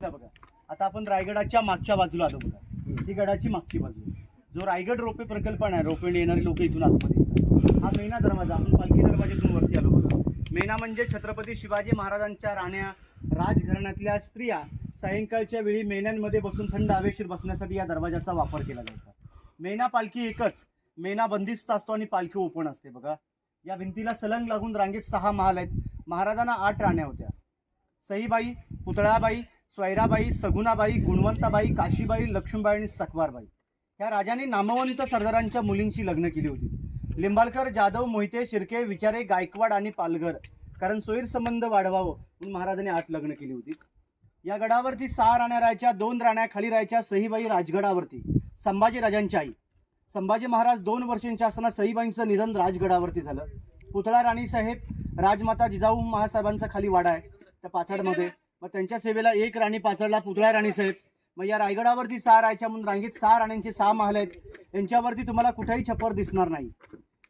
आता बघा. आता आपण रायगडाच्या मागच्या बाजूला आलो बघा. ही गडाची मागची बाजू. जो रायगड रोपे प्रकल्प आहे रोपे येणारी लोक इथून आतमध्ये येतात. हा मेना दरवाजा आपण पालखी दरवाजातून वरती आलो बघा. मेना म्हणजे छत्रपती शिवाजी महाराजांच्या राण्या राजघराण्यातल्या स्त्रिया सायंकाळच्या वेळी मेन्यांमध्ये बसून थंड हवेशीर बसण्यासाठी या दरवाजाचा वापर केला जायचा. मेना पालखी एकच. मेना बंदिस्त असतो आणि पालखी ओपन असते बघा. या भिंतीला सलंग लागून रांगेत सहा महाल आहेत. महाराजांना आठ राण्या होत्या. सईबाई पुतळाबाई स्वैराबाई सगुणाबाई गुणवंताबाई काशीबाई लक्ष्मीबाई आणि सकवारबाई ह्या राजांनी नामवंत सरदारांच्या मुलींशी लग्न केली होती. लिंबाळकर जाधव मोहिते शिर्के विचारे गायकवाड आणि पालघर. कारण सोयीर संबंध वाढवावं म्हणून महाराजांनी आठ लग्न केली होती. या गडावरती सहा राण्या राहायच्या दोन राण्या खाली राहायच्या सईबाई राजगडावरती संभाजी राजांची आई. संभाजी महाराज दोन वर्षांच्या असताना सईबाईंचं निधन राजगडावरती झालं. पुतळा राणी साहेब राजमाता जिजाऊ महासाहेबांचा खाली वाडा आहे. त्या पाचाडमध्ये मग त्यांच्या सेवेला एक राणी पाचडला पुतळा राणी साहेब मग या रायगडावरती सहा राहायच्या म्हणून रांगेत सहा राण्यांचे सहा महाल आहेत. यांच्यावरती तुम्हाला कुठेही छप्पर दिसणार नाही.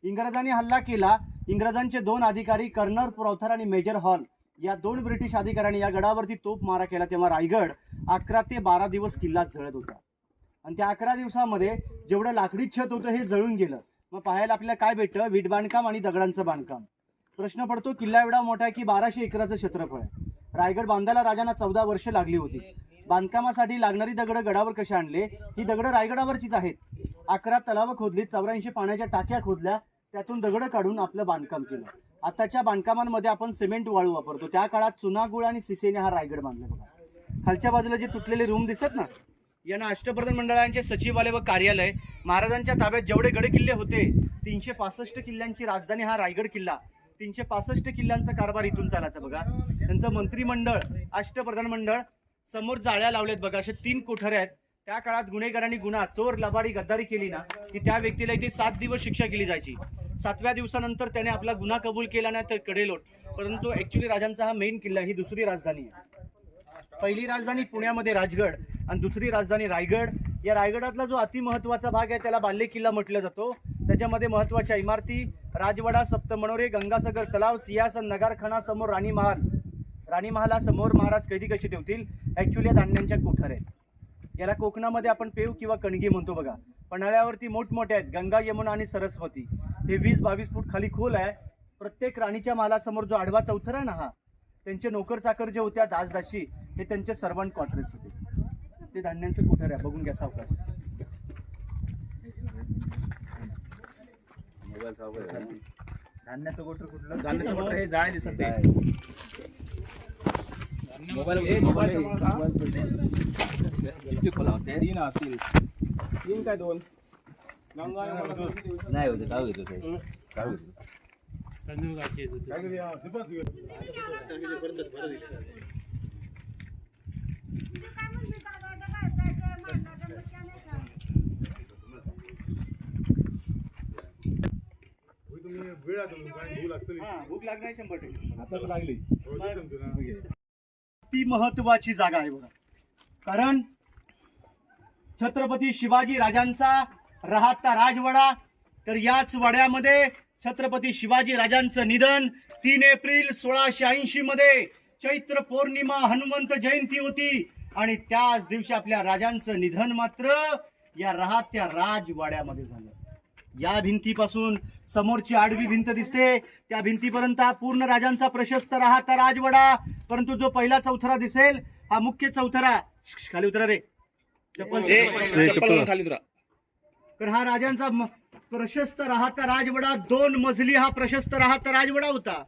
इंग्रजांनी हल्ला केला. इंग्रजांचे दोन अधिकारी कर्नर पुरवथर आणि मेजर हॉल या दोन ब्रिटिश अधिकाऱ्यांनी या गडावरती तोप मारा केला. तेव्हा रायगड अकरा ते बारा दिवस किल्ला जळत होता. आणि त्या अकरा दिवसामध्ये जेवढं लाकडी छत होतं हे जळून गेलं. मग पाहायला आपल्याला काय भेटतं? वीट बांधकाम आणि दगडांचं बांधकाम. प्रश्न पडतो किल्ला एवढा मोठा आहे की बाराशे एकराचं क्षेत्रफळ आहे. रायगड बांधायला राजांना चौदा वर्ष लागली होती. बांधकामासाठी लागणारी दगडं गडावर कशी आणले? ही दगडं रायगडावरचीच आहेत. अकरा तलावं खोदली चौऱ्याऐंशी पाण्याच्या टाक्या खोदल्या त्यातून दगडं काढून आपलं बांधकाम केलं. आताच्या बांधकामांमध्ये आपण सिमेंट वाळू वापरतो. त्या काळात चुनागुळ आणि सिसेने हा रायगड बांधला बघा. खालच्या बाजूला जे तुटलेले रूम दिसत ना यांना अष्टप्रधान मंडळांचे सचिवालय व कार्यालय. महाराजांच्या ताब्यात जेवढे गड किल्ले होते तीनशे पासष्ट किल्ल्यांची राजधानी हा रायगड किल्ला. तीनशे पासष्ट किल्ल्यांचा कारभार इथून चालायचा बघा. त्यांचं मंत्रिमंडळ अष्टप्रधान मंडळ समोर जाळ्या लावल्यात बघा. असे तीन कोठऱ्या आहेत. त्या काळात गुन्हेगारांनी गुन्हा चोर लबाडी गद्दारी केली ना की त्या व्यक्तीला इथे सात दिवस शिक्षा केली जायची. सातव्या दिवसानंतर त्याने आपला गुन्हा कबूल केला नाही तर कडेलोट. परंतु ऍक्च्युली राजांचा हा मेन किल्ला ही दुसरी राजधानी आहे. पहिली राजधानी पुण्यामध्ये राजगड आणि दुसरी राजधानी रायगड. या रायगडातला जो अतिमहत्वाचा भाग आहे त्याला बाल्य किल्ला म्हटलं जातो. त्याच्यामध्ये महत्त्वाच्या इमारती राजवाडा सप्तमनोरे गंगासागर तलाव सियासन नगारखानासमोर राणी महाल. राणी महालासमोर महाराज कैदी कशी ठेवतील? ॲक्च्युली धान्यांच्या कोठर आहेत. याला कोकणामध्ये आपण पेव किंवा कणगी म्हणतो बघा. पन्हाळ्यावरती मोठमोठे आहेत. गंगा यमुना आणि सरस्वती. हे वीस बावीस फूट खाली खोल आहे. प्रत्येक राणीच्या महालासमोर जो आडवा चौथर आहे ना हा त्यांचे नोकर चाकर जे होत्या दासदाशी हे त्यांचे सर्वंट क्वार्टर्स होते. ते धान्यांचं कोठर आहे. बघून घ्या सावकाश. धान्याचं गोटर कुठलं धान्याचं गोठं हे जाळ दिसत तीन असतील तीन काय दोन नाही होते काय होतं ते काय होतं हा, भूक लागणार शंभर टक्के. आता लागली. ती महत्वाची जागा आहे बघा. कारण छत्रपती शिवाजी राजांचा राहता राजवाडा तर याच वाड्यामध्ये छत्रपती शिवाजी राजांचं निधन तीन एप्रिल सोळाशे ऐंशी मध्ये चैत्र पौर्णिमा हनुमंत जयंती होती. आणि त्याच दिवशी आपल्या राजांचं निधन मात्र या राहत्या राजवाड्यामध्ये झालं. या भिंतीपासून समोरची आडवी भिंत दिसते. त्या भिंतीपर्यंत हा पूर्ण राजांचा प्रशस्त राहता राजवाडा. परंतु जो पहिला चौथरा दिसेल हा मुख्य चौथरा. खाली उतरा रे. चप्पल. तर हा राजांचा प्रशस्त राहता राजवाडा. दोन मजली हा प्रशस्त राहता राजवाडा होता.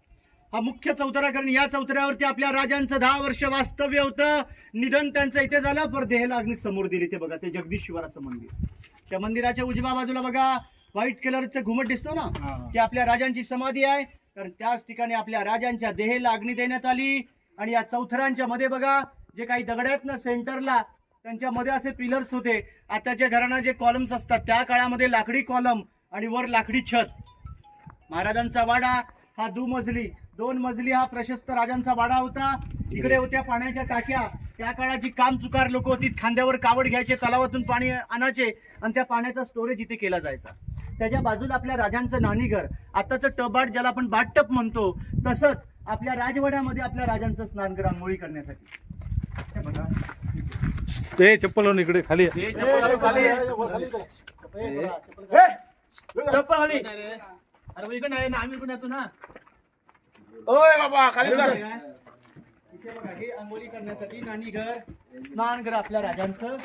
हा मुख्य चौथरा कारण या चौथऱ्यावरती आपल्या राजांचं दहा वर्ष वास्तव्य होतं. निधन त्यांचं इथे झालं. पर देहला अग्नी समोर दिली ते बघा ते जगदीश्वराचं मंदिर. त्या मंदिराच्या उजव्या बाजूला बघा. व्हाईट कलरचं घुमट दिसतो ना? ती आपल्या राजांची समाधी आहे. कारण त्याच ठिकाणी आपल्या राजांच्या देहेला अग्नी देण्यात आली. आणि या चौथऱ्यांच्या मध्ये बघा जे काही दगड आहेत ना सेंटरला त्यांच्या मध्ये असे पिलर्स होते. आताच्या घरांना जे कॉलम्स असतात त्या काळामध्ये लाकडी कॉलम आणि वर लाकडी छत. महाराजांचा वाडा हा दुमजली दोन मजली हा प्रशस्त राजांचा वाडा होता. इकडे होत्या पाण्याच्या टाक्या. त्या काळाची काम चुकार लोक होती. खांद्यावर कावड घ्यायचे तलावातून पाणी आणायचे आणि त्या पाण्याचा स्टोरेज इथे केला जायचा. त्याच्या बाजूला आपल्या राजांचं नाणीघर. आताचं टबाट ज्याला आपण बाटटप म्हणतो तसंच आपल्या राजवाड्यामध्ये आपल्या राजांचं स्नानगृह आंघोळी करण्यासाठी. हे बघा. ते चप्पल इकडे खाली ये. अरे इकडे नाही ना आम्ही पण येतो ना. ओय बाबा खाली कर इथे बघा हे आंघोळी करण्यासाठी नाणी घर स्नान घर आपल्या राजांचं.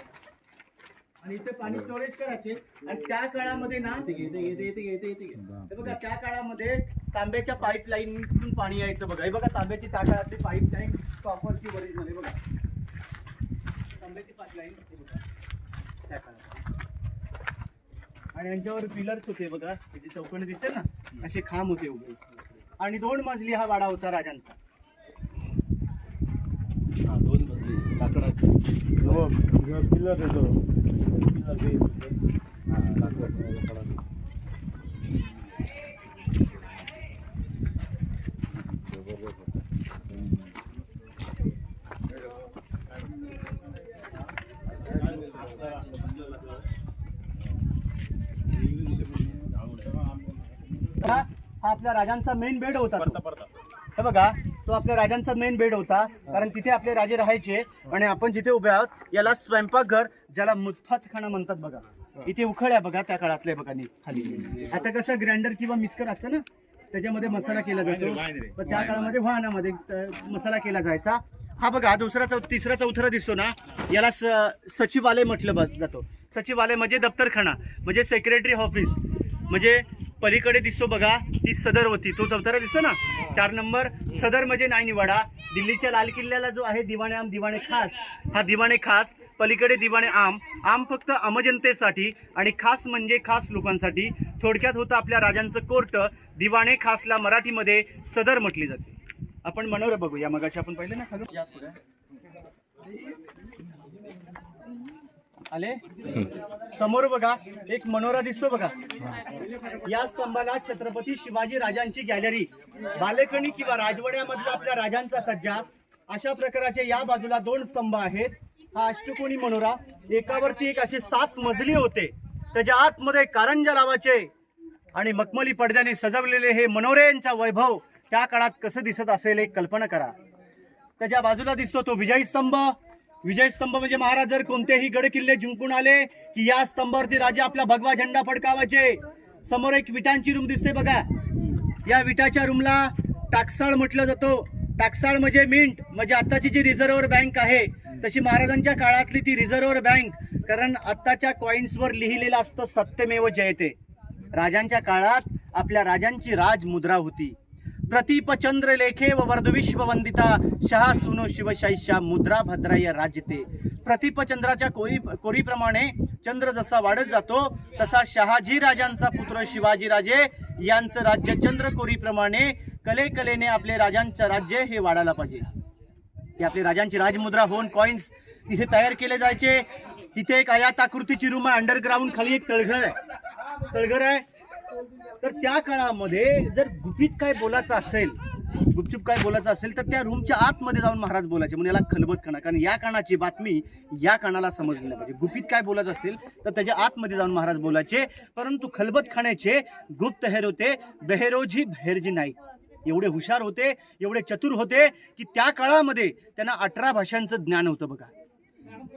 आणि इथे पाणी स्टोरेज करायचे. आणि त्या काळामध्ये ना हे बघा त्या काळामध्ये तांब्याच्या पाईपलाईन पाणी यायचं बघा. हे बघा तांब्याची त्या काळातली पाईपलाईन कॉपरची ओरिजिनल आहे बघा. तांब्याची पाईपलाईन हे बघा. त्या काळात. आणि यांच्यावर पिलर्स होते बघा. हे जे चौकणी दिसते ना असे खांब होते उभे. आणि दोन मजली हा वाडा होता राजांचा. हा, दोन लाकडाची हो. हा, लाकडाची. आपल्या राजांचा मेन बेड होता. हे बघा तो आपल्या राजांचा मेन बेड होता. कारण तिथे आपले राजे राहायचे आणि आपण जिथे उभे आहोत याला स्वयंपाकघर ज्याला मुतफात खाणं म्हणतात बघा. इथे उखळ्या बघा त्या काळातले बघा खाली. आता कसं ग्राइंडर किंवा मिक्सर असतं ना त्याच्यामध्ये मसाला केला जातो. पण त्या काळामध्ये वाहनामध्ये मसाला केला जायचा. हा बघा हा दुसरा चौ तिसरा चौथरा दिसतो ना याला स सचिवालय म्हटलं जातो. सचिवालय म्हणजे दप्तरखाना म्हणजे सेक्रेटरी ऑफिस म्हणजे पलीकडे दिसतो बघा ती सदर होती. तो चौथारा दिसतो ना? चार नंबर. सदर म्हणजे नाही निवाडा. दिल्लीच्या लाल किल्ल्याला जो आहे दिवाणे आम दिवाणे खास. हा दिवाणे खास. पलीकडे दिवाणे आम. आम फक्त अमजनतेसाठी आणि खास म्हणजे खास लोकांसाठी. थोडक्यात होतं आपल्या राजांचं कोर्ट. दिवाणे खासला मराठीमध्ये सदर म्हटली जाते. आपण मनोरे बघूया. मगाशी आपण पाहिलं ना? खालून पुढे आले? समोर बघा एक मनोरा दिसतो बघा. या स्तंभाला छत्रपती शिवाजी राजांची गॅलरी बालेकणी किंवा राजवाड्यामधला आपल्या राजांचा सज्जा. अशा प्रकारचे या बाजूला दोन स्तंभ आहेत. हा अष्टकोनी मनोरा. एकावरती एक असे सात मजली होते. त्याच्या आतमध्ये कारंजा लावाचे आणि मखमली पडद्याने सजवलेले हे मनोरेंचा वैभव त्या काळात कसं दिसत असेल एक कल्पना करा. त्याच्या बाजूला दिसतो तो विजय स्तंभ. विजय स्तंभ म्हणजे महाराज जर कोणतेही गड किल्ले जिंकून आले की या स्तंभावरती राजा आपला भगवा झेंडा फडकावायचे. समोर एक विटांची रूम दिसते बघा. या विटाच्या रूमला टाकसाळ म्हटलं जातो. टाकसाळ म्हणजे मिंट म्हणजे आत्ताची जी रिझर्व्ह बँक आहे तशी महाराजांच्या काळातली ती रिझर्व्हर बँक कारण आत्ताच्या कॉइन्सवर लिहिलेलं असतं सत्यमेव जयते. राजांच्या काळात आपल्या राजांची राजमुद्रा होती. प्रतीपचंद्र लेखे व वर्धविश्व वंदिता शहा सुनो शिवशाहीशा मुद्रा भद्राय राजते प्रतीपचंद्राच्या कोरी कोरीप्रमाणे चंद्र जसा वाढत जातो तसा शहाजी राजांचा पुत्र शिवाजी राजे यांचं राज्य चंद्र कोरीप्रमाणे कले कलेने आपले राजांचं राज्य हे वाढायला पाहिजे हे आपले राजांची राजमुद्रा होऊन कॉइन्स तिथे तयार केले जायचे तिथे एक आयाताकृतीची रूम आहे अंडरग्राऊंड खाली एक तळघर आहे तळघर आहे तर त्या काळामध्ये जर गुपित काय बोलायचं असेल गुपचूप काय बोलायचं असेल तर त्या रूमच्या आतमध्ये जाऊन महाराज बोलायचे म्हणून याला खलबत खाना कारण या कानाची बातमी या कानाला समजली नाही पाहिजे. गुपित काय बोलायचं असेल तर त्याच्या आतमध्ये जाऊन महाराज बोलायचे. परंतु खलबत खाण्याचे गुप्त हेर होते बेहेरोजी बहेरजी नाईक एवढे हुशार होते एवढे चतुर होते की त्या काळामध्ये त्यांना अठरा भाषांचं ज्ञान होतं बघा.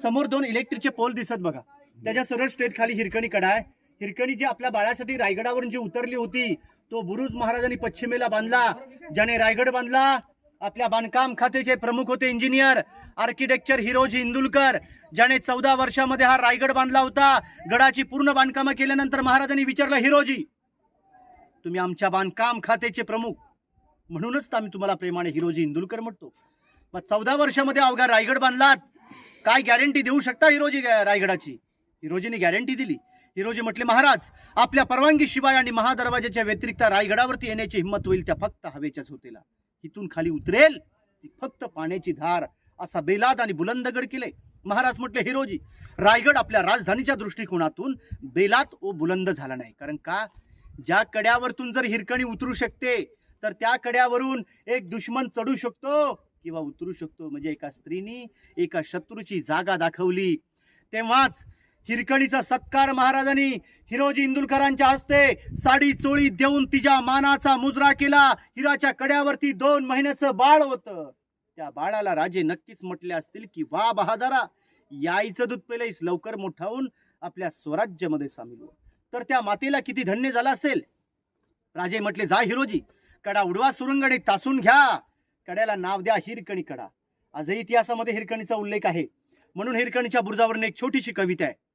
समोर दोन इलेक्ट्रिकचे पोल दिसत बघा. त्याच्या सरळ स्टेट खाली हिरकणी कडा आहे हिरकणी जी आपल्या बाळासाठी रायगडावरून जी उतरली होती तो बुरुज महाराजांनी पश्चिमेला बांधला. ज्याने रायगड बांधला आपल्या बांधकाम खात्याचे प्रमुख होते इंजिनियर आर्किटेक्चर हिरोजी इंदुलकर ज्याने चौदा वर्षामध्ये हा रायगड बांधला होता गडाची पूर्ण बांधकामं केल्यानंतर महाराजांनी विचारलं हिरोजी तुम्ही आमच्या बांधकाम खात्याचे प्रमुख. म्हणूनच तर आम्ही तुम्हाला प्रेमाने हिरोजी इंदुलकर म्हणतो. मग चौदा वर्षामध्ये अवघ्या रायगड बांधलात काय गॅरंटी देऊ शकता हिरोजी रायगडाची? हिरोजीने गॅरंटी दिली. हिरोजी म्हटले महाराज आपल्या परवानगीशिवाय आणि महादरवाजाच्या व्यतिरिक्त रायगडावरती येण्याची हिंमत होईल त्या फक्त हवेच्याच होतेला. इथून खाली उतरेल ती फक्त पाण्याची धार. असा बेलाद आणि बुलंदगड केले. महाराज म्हटले हिरोजी रायगड आपल्या राजधानीच्या दृष्टिकोनातून बेलात ओ बुलंद झाला नाही. कारण का? ज्या कड्यावरतून जर हिरकणी उतरू शकते तर त्या कड्यावरून एक दुश्मन चढू शकतो किंवा उतरू शकतो. म्हणजे एका स्त्रीनी एका शत्रूची जागा दाखवली. तेव्हाच हिरकणीचा सत्कार महाराजांनी हिरोजी इंदुलकरांच्या हस्ते साडी चोळी देऊन तिच्या मानाचा मुजरा केला. हिराच्या कड्यावरती दोन महिन्याचं बाळ होतं. त्या बाळाला राजे नक्कीच म्हटले असतील की वा बहादारा याईचं दूध पेलईस लवकर मोठावून आपल्या स्वराज्यामध्ये सामील हो. तर त्या मातेला किती धन्य झाला असेल? राजे म्हटले जा हिरोजी कडा उडवा सुरुंगडे तासून घ्या. कड्याला नाव द्या हिरकणी कडा. आजही इतिहासामध्ये हिरकणीचा उल्लेख आहे. म्हणून हिरकणीच्या बुरजावरून एक छोटीशी कविता आहे.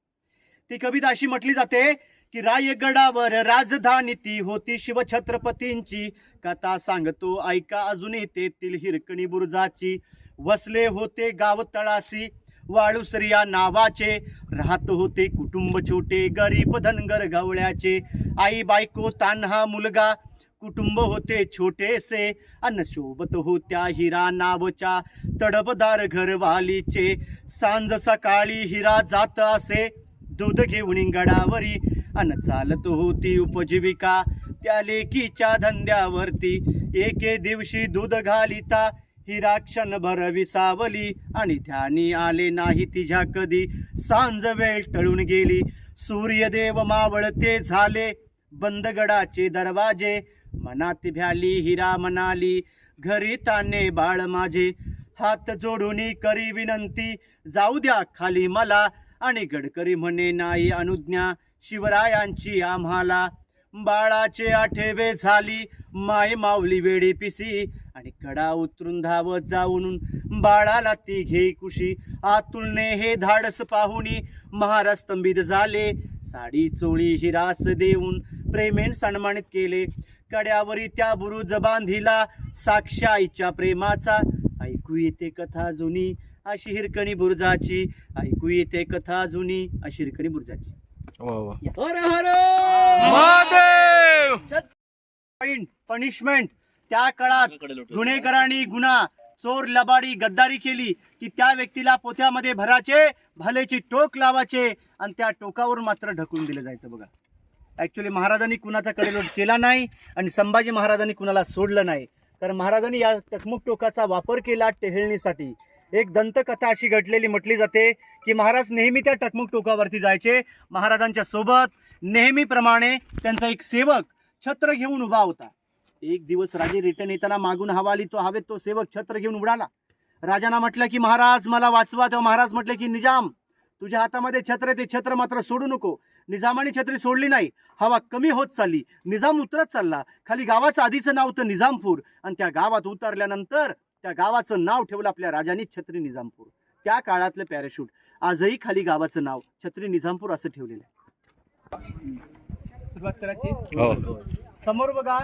ती कविता अशी म्हटली जाते की रायगडावर राजधानी ती होती शिवछत्रपतींची. कथा सांगतो ऐका अजूनही तेथील हिरकणी बुरुजाची. वसले होते गाव तळाशी वाळुसरिया नावाचे. राहत होते कुटुंब छोटे गरीब धनगर गवळ्याचे. आई बायको तान्हा मुलगा कुटुंब होते छोटेसे. अन शोभत होत्या हिरा नावच्या तडपदार घरवालीचे. सांज सकाळी हिरा जात असे. दूध घेऊन गडावरी. अन चालत होती उपजीविका. त्या लेकीच्या धंद्यावरती एके दिवशी दूध घालिता. हिरा क्षणभर विसावली आणि ध्यानी आले नाही तिझ्या कधी. सांज वेळ टळून गेली. सूर्यदेव मावळते झाले. बंदगडाचे दरवाजे. मनात भ्याली हिरा म्हणाली घरी ताने बाळ माझे. हात जोडून करी विनंती. जाऊ द्या खाली मला. आणि गडकरी म्हणे नाही अनुज्ञा शिवरायांची आम्हाला. बाळाचे आठेवे झाली माय माऊली वेडी पिसी. आणि कडा उतरून धावत जाऊन बाळाला ती घे कुशी. आतुलने हे धाडस पाहुनी महाराज स्तंभित झाले. साडी चोळी हिरास देऊन प्रेमेन सन्मानित केले. कड्यावरी त्या बुरुज बांधिला साक्ष आईच्या प्रेमाचा. ऐकू येते कथा जुनी अशी हिरकणी बुरुजाची. ऐकू येते कथा जुनी अशी हिरकणी बुरुजाची. हर हर! पॉइंट पनिशमेंट त्या काळात गुन्हेगारांनी गुन्हा चोर लबाडी गद्दारी केली की त्या व्यक्तीला पोथ्यामध्ये भराचे भलेची टोक लावायचे आणि त्या टोकावरून मात्र ढकलून दिलं जायचं बघा. ॲक्च्युली महाराजांनी कुणाचा कडेलोट केला नाही आणि संभाजी महाराजांनी कुणाला सोडलं नाही. कारण महाराजांनी या टकमुक टोकाचा वापर केला टेहळणीसाठी. एक दंतकथा अशी घडलेली म्हटली जाते की महाराज नेहमी त्या टकमुक टोकावरती जायचे. महाराजांच्या सोबत नेहमीप्रमाणे त्यांचा एक सेवक छत्र घेऊन उभा होता. एक दिवस राजे रिटर्न येताना मागून हवा आली तो हवेत तो सेवक छत्र घेऊन उडाला. राजांना म्हटलं की महाराज मला वाचवा. तेव्हा महाराज म्हटले की निजाम तुझ्या हातामध्ये छत्र आहे, ते छत्र मात्र सोडू नको. निजामाने छत्री सोडली नाही. हवा कमी होत चालली. निजाम उतरत चालला. खाली गावाचं आधीचं नाव होतं निजामपूर. आणि त्या गावात उतरल्यानंतर त्या गावाचं नाव ठेवलं आपल्या राजांनी छत्री निजामपूर. त्या काळातलं पॅराशूट आजही खाली गावाचं नाव छत्री निजामपूर असं ठेवलेलं आहे. सुरुवात करायची? समोर बघा.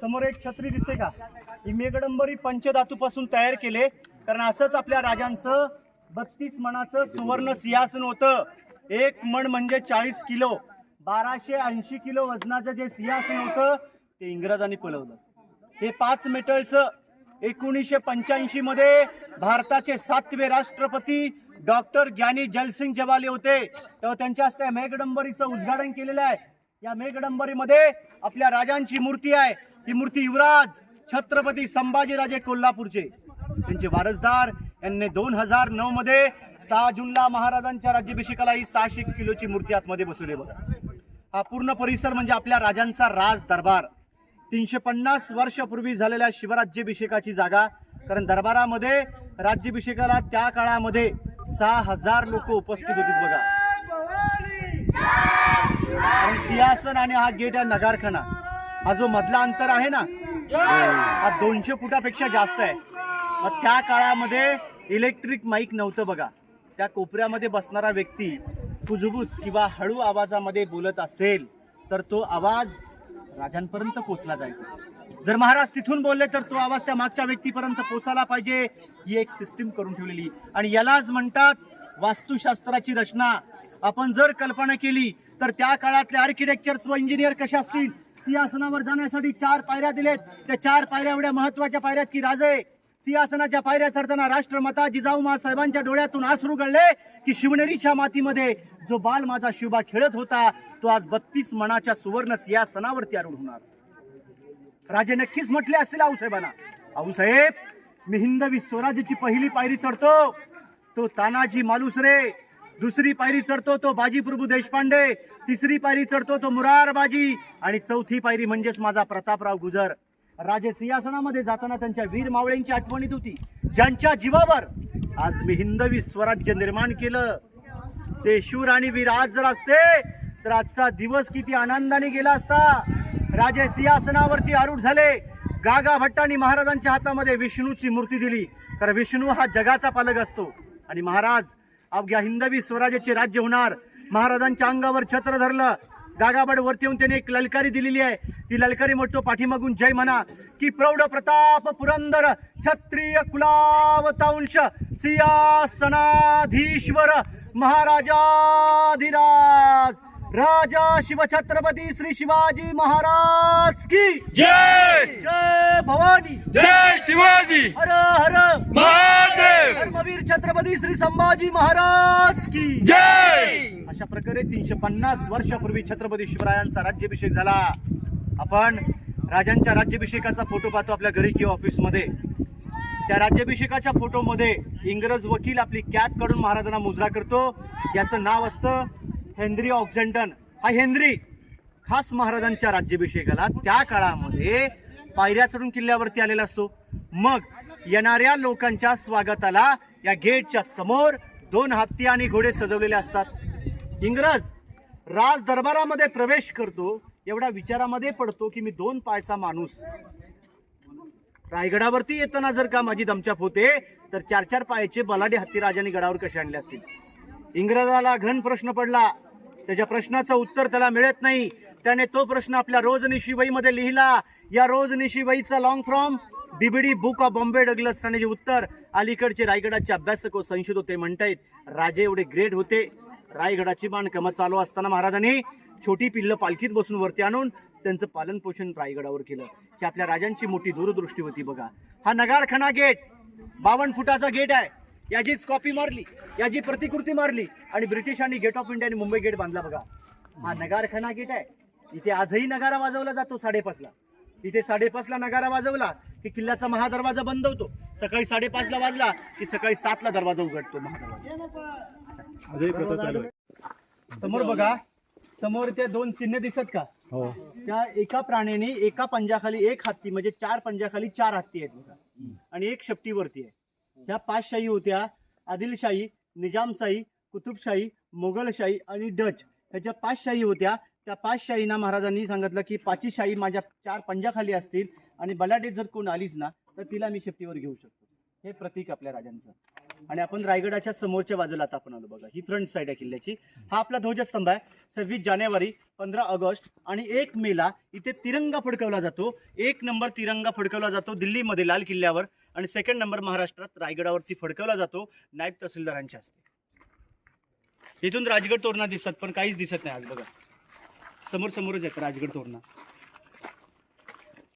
समोर एक छत्री दिसते का? ही मेघडंबरी पंचधातूपासून तयार केले. कारण असंच आपल्या राजांचं बत्तीस मणाचं सुवर्ण सिंहासन होतं. एक मण म्हणजे चाळीस किलो. बाराशे ऐंशी किलो वजनाचं जे सिंहासन होतं ते इंग्रजांनी पळवलं हे पाच मेटलचं एकोणीसशे पंच्याऐंशी मध्ये भारताचे सातवे राष्ट्रपती डॉक्टर ज्ञानी जलसिंग जवाले होते. तेव्हा त्यांच्या हस्ते मेघडंबरीचं उद्घाटन केलेलं आहे. या मेघडंबरीमध्ये आपल्या राजांची मूर्ती आहे. ही मूर्ती युवराज छत्रपती संभाजीराजे कोल्हापूरचे. त्यांचे वारसदार यांनी दोन हजार नऊ मध्ये सहा जूनला महाराजांच्या राज्याभिषेकाला ही सहाशे किलोची मूर्ती आतमध्ये बसवली बघा. हा पूर्ण परिसर म्हणजे आपल्या राजांचा राज दरबार तीनशे पन्नास वर्षापूर्वी झालेल्या शिवराज्याभिषेकाची जागा. कारण दरबारामध्ये राज्याभिषेकाला त्या काळामध्ये सहा हजार लोक उपस्थित होती बघा. आणि सिंहासन आणि हा गेट या नगारखाना हा जो मधला अंतर आहे ना हा दोनशे फुटापेक्षा जास्त आहे. मग त्या काळामध्ये इलेक्ट्रिक माईक नव्हतं बघा. त्या कोपऱ्यामध्ये बसणारा व्यक्ती कुजबुज किंवा हळू आवाजामध्ये बोलत असेल तर तो आवाज राजांपर्यंत पोचला जायचा. जर महाराज तिथून बोलले तर तो आवाज त्या मागच्या व्यक्तीपर्यंत पोचायला पाहिजे ही एक सिस्टीम करून ठेवलेली. आणि यालाच म्हणतात वास्तुशास्त्राची रचना. आपण जर कल्पना केली तर त्या काळातले आर्किटेक्चर्स व इंजिनियर कसे असतील? सिंहासनावर जाण्यासाठी चार पायऱ्या दिलेत. त्या चार पायऱ्या एवढ्या महत्त्वाच्या पायऱ्यात की राजे सिंहासनाच्या पायऱ्या चढताना राष्ट्रमाता जिजाऊ साहेबांच्या डोळ्यातून आसरू गळले की शिवनेरीच्या मातीमध्ये जो बाल माझा शिवबा खेळत होता तो आज बत्तीस मनाच्या सुवर्ण सिंहासनावरती आरूढ होणार. राजे नक्कीच म्हटले असतील आऊसाहेबांना आऊसाहेब मी हिंदवी स्वराज्याची पहिली पायरी चढतो तो तानाजी मालुसरे दुसरी पायरी चढतो तो बाजी प्रभू देशपांडे तिसरी पायरी चढतो तो मुरार बाजी आणि चौथी पायरी म्हणजेच माझा प्रतापराव गुजर. राजे सिंहासनामध्ये जाताना त्यांच्या वीर मावळ्यांची आठवणीत होती ज्यांच्या जीवावर आज मी हिंदवी स्वराज्य निर्माण केलं. ते शूर आणि विराज जर असते तर आजचा दिवस किती आनंदाने गेला असता. राजे सिंहासनावरती आरूढ झाले. गागा भट्टांनी महाराजांच्या हातामध्ये विष्णूची मूर्ती दिली. कारण विष्णू हा जगाचा पालक असतो. आणि महाराज अवघ्या हिंदवी स्वराज्याचे राज्य होणार. महाराजांच्या अंगावर छत्र धरलं. गागाबड वरती येऊन त्याने एक ललकारी दिलेली आहे. ती ललकारी म्हणतो पाठीमागून जय म्हणा की प्रौढ प्रताप पुरंदर क्षत्रिय कुलावतांश सिंहासनाधीश्वर. महाराजाधिराज राजा शिवछत्रपती श्री शिवाजी महाराज की जय! जय भवानी! जय शिवाजी! हर हर महादेव! धर्मवीर छत्रपती श्री संभाजी महाराज की जय! अशा प्रकारे तीनशे पन्नास वर्षापूर्वी छत्रपती शिवरायांचा राज्याभिषेक झाला. आपण राजांच्या राज्याभिषेकाचा फोटो पाहतो आपल्या घरी किंवा ऑफिसमध्ये त्या राज्याभिषेकाच्या फोटोमध्ये इंग्रज वकील आपली कॅप काढून महाराजांना मुजरा करतो. याचं नाव असतं हेनरी ऑक्झेंटन. हा हेनरी खास महाराजांच्या राज्याभिषेकाला त्या काळामध्ये पायऱ्या चढून किल्ल्यावरती आलेला असतो. मग येणाऱ्या लोकांच्या स्वागताला या गेटच्या समोर दोन हत्ती आणि घोडे सजवलेले असतात. इंग्रज राज दरबारामध्ये प्रवेश करतो. एवढ्या विचारामध्ये पडतो की मी दोन पायचा माणूस. रायगडावरती येताना जर का माझी दमछाप होते तर चार चार पायाचे बलाढ्य हत्ती राजाने गडावर कसे आणले असतील? इंग्रजाला घन प्रश्न पडला. त्याच्या प्रश्नाचं उत्तर त्याला मिळत नाही. त्याने तो प्रश्न आपल्या रोजनिशीवईमध्ये लिहिला. या रोजनिशीवईचा long from BBD book of Bombay Douglas आणि जे उत्तर. अलीकडचे रायगडाचे अभ्यासक व संशोध होते म्हणतायत राजे एवढे ग्रेट होते. रायगडाची बांधकामं चालू असताना महाराजांनी छोटी पिल्लं पालखीत बसून वरती आणून त्यांचं पालन पोषण रायगडावर केलं. ही आपल्या राजांची मोठी दूरदृष्टी होती बघा. हा नगारखाना गेट बावन्न फुटाचा गेट आहे. याचीच कॉपी मारली याची प्रतिकृती मारली आणि ब्रिटिशांनी गेट ऑफ इंडियाने मुंबई गेट बांधला बघा. हा नगारखाना गेट आहे. इथे आजही नगारा वाजवला जातो साडेपाचला. इथे साडेपाचला नगारा वाजवला की किल्ल्याचा महादरवाजा बंद होतो सकाळी साडेपाचला वाजला की सकाळी सातला दरवाजा उघडतो महादरवाजा. समोर बघा समोर ते दोन चिन्ह दिसत का? हो. त्या एका प्राण्याने एका पंजाखाली एक हत्ती म्हणजे चार पंजाखाली चार हत्ती आहेत बघा. आणि एक शेपटीवरती आहे. ह्या पाच शाही होत्या. आदिलशाही निजामशाही कुतुबशाही मोगलशाही आणि डच. ह्याच्या पाच शाही होत्या त्या पाच शाहीना महाराजांनी सांगितलं की पाची शाही माझ्या चार पंजाखाली असतील आणि बलाटेत जर कोण आलीच ना तर तिला मी शेपटीवर घेऊ शकतो. हे प्रतीक आपल्या राजांचं. आणि आपण रायगडाच्या समोरच्या बाजूला आता आपण आलो बघा. ही फ्रंट साईड आहे किल्ल्याची. हा आपला ध्वजस्तंभ आहे. सव्वीस जानेवारी पंधरा ऑगस्ट आणि एक मेला इथे तिरंगा फडकवला जातो. एक नंबर तिरंगा फडकवला जातो दिल्लीमध्ये लाल किल्ल्यावर आणि सेकंड नंबर महाराष्ट्रात रायगडावरती फडकवला जातो नायब तहसीलदारांच्या हस्ते. इथून राजगड तोरणा दिसत पण काहीच दिसत नाही आज बघा. समोर समोरच आहेत राजगड तोरणा.